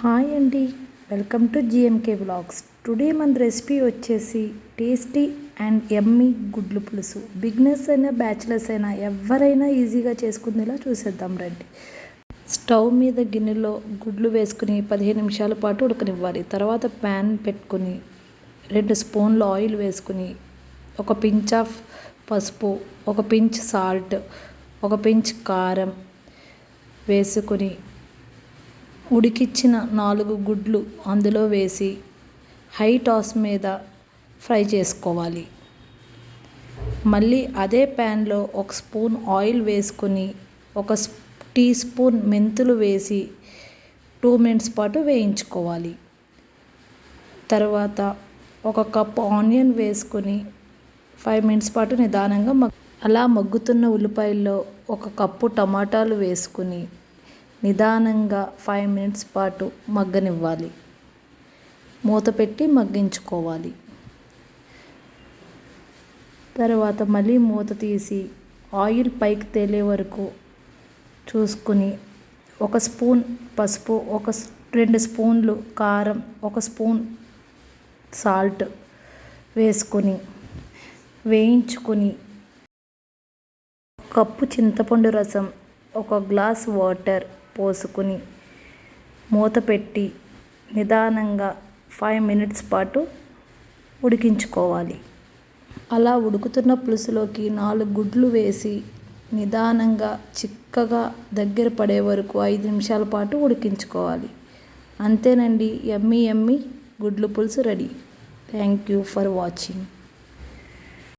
Hi అండి. Welcome to GMK blogs today మన recipe వచ్చేసి టేస్టీ అండ్ ఎమ్మీ గుడ్లు పులుసు. బిగ్నెస్ అయినా బ్యాచిలర్స్ అయినా ఎవరైనా ఈజీగా చేసుకునేలా చూసేద్దాం రండి. స్టవ్ మీద గిన్నెలో గుడ్లు వేసుకుని పదిహేను నిమిషాల పాటు ఉడకనివ్వాలి. తర్వాత ప్యాన్ పెట్టుకుని రెండు స్పూన్లు ఆయిల్ వేసుకుని ఒక పించ్ ఆఫ్ పసుపు ఒక పించ్ సాల్ట్ ఒక పించ్ కారం వేసుకుని ఉడికిచ్చిన నాలుగు గుడ్లు అందులో వేసి హై టాస్ మీద ఫ్రై చేసుకోవాలి. మళ్ళీ అదే ప్యాన్లో ఒక స్పూన్ ఆయిల్ వేసుకొని ఒక టీ స్పూన్ మెంతులు వేసి టూ మినిట్స్ పాటు వేయించుకోవాలి. తర్వాత ఒక కప్ ఆనియన్ వేసుకొని ఫైవ్ మినిట్స్ పాటు నిదానంగా మగ్ అలా మగ్గుతున్న ఉల్లిపాయల్లో ఒక కప్పు టమాటాలు వేసుకుని నిదానంగా ఫైవ్ మినిట్స్ పాటు మగ్గనివ్వాలి. మూత పెట్టి మగ్గించుకోవాలి. తర్వాత మళ్ళీ మూత తీసి ఆయిల్ పైకి తేలే వరకు చూసుకుని ఒక స్పూన్ పసుపు ఒక రెండు స్పూన్లు కారం ఒక స్పూన్ సాల్ట్ వేసుకొని వేయించుకొని కప్పు చింతపండు రసం ఒక గ్లాస్ వాటర్ పోసుకుని మూత పెట్టి నిదానంగా ఫైవ్ మినిట్స్ పాటు ఉడికించుకోవాలి. అలా ఉడుకుతున్న పులుసులోకి నాలుగు గుడ్లు వేసి నిదానంగా చిక్కగా దగ్గర పడే వరకు ఐదు నిమిషాల పాటు ఉడికించుకోవాలి. అంతేనండి ఎమ్మీ ఎమ్మి గుడ్లు పులుసు ready. Thank you for watching